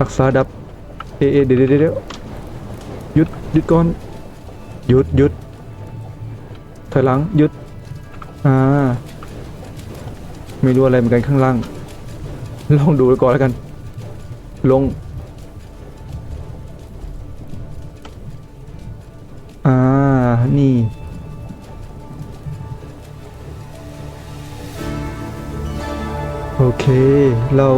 รักษาดับเอเอเดี๋ยวเดี๋ยวเดี๋ยวหยุดหยุดก่อนหยุดหยุดถอยหลังหยุดอ่าไม่รู้อะไรเหมือนกันข้างล่าง ลองดูไว้ก่อนแล้วกัน ลงอ่านี่โอเค เรา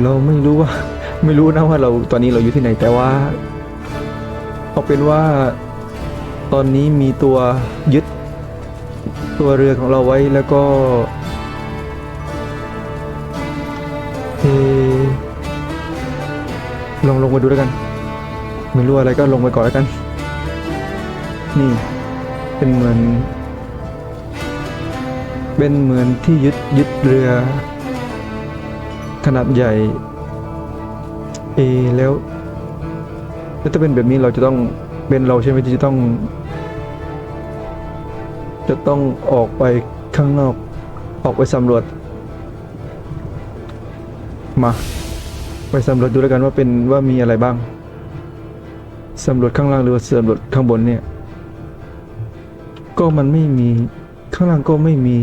เราไม่รู้ว่า ไม่รู้นะว่าเราตอนนี้เราอยู่ที่ไหนแต่ว่าเอาเป็นว่าตอนนี้มีตัวยึดตัวเรือของเราไว้แล้วก็เออลองลงไปดูแล้วกัน ไม่รู้อะไรก็ลงไปก่อนแล้วกัน นี่ เป็นเหมือน เป็นเหมือนที่ยึดยึดเรือ ขนาดใหญ่ เอ แล้วแล้วถ้าเป็นแบบนี้เราจะต้องเป็นเราใช่ไหมที่จะต้อง จะต้องออกไปข้างนอกออกไปสำรวจ มา ไปสำรวจดูแล้วกันว่าเป็นว่ามีอะไรบ้างสำรวจข้างล่างหรือว่าสำรวจข้างบนเนี่ย ก็มันไม่มีข้างล่างก็ไม่มี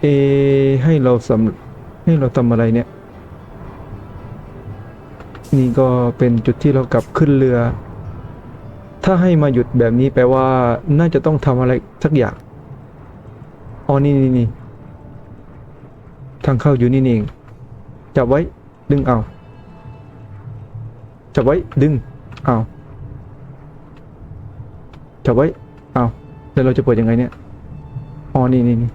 เอ ให้เราสำ ให้เราทำอะไรเนี่ย นี่ก็เป็นจุดที่เรากลับขึ้นเรือ ถ้าให้มาหยุดแบบนี้แปลว่า น่าจะต้องทำอะไรสักอย่างอ๋อนี่นี่นี่ทางเข้าอยู่นี่นี่เองจับไว้ดึงเอาจับไว้ดึงเอาจับไว้เอาแล้วเราจะเปิดยังไงเนี่ยอ๋อนี่นี่นี่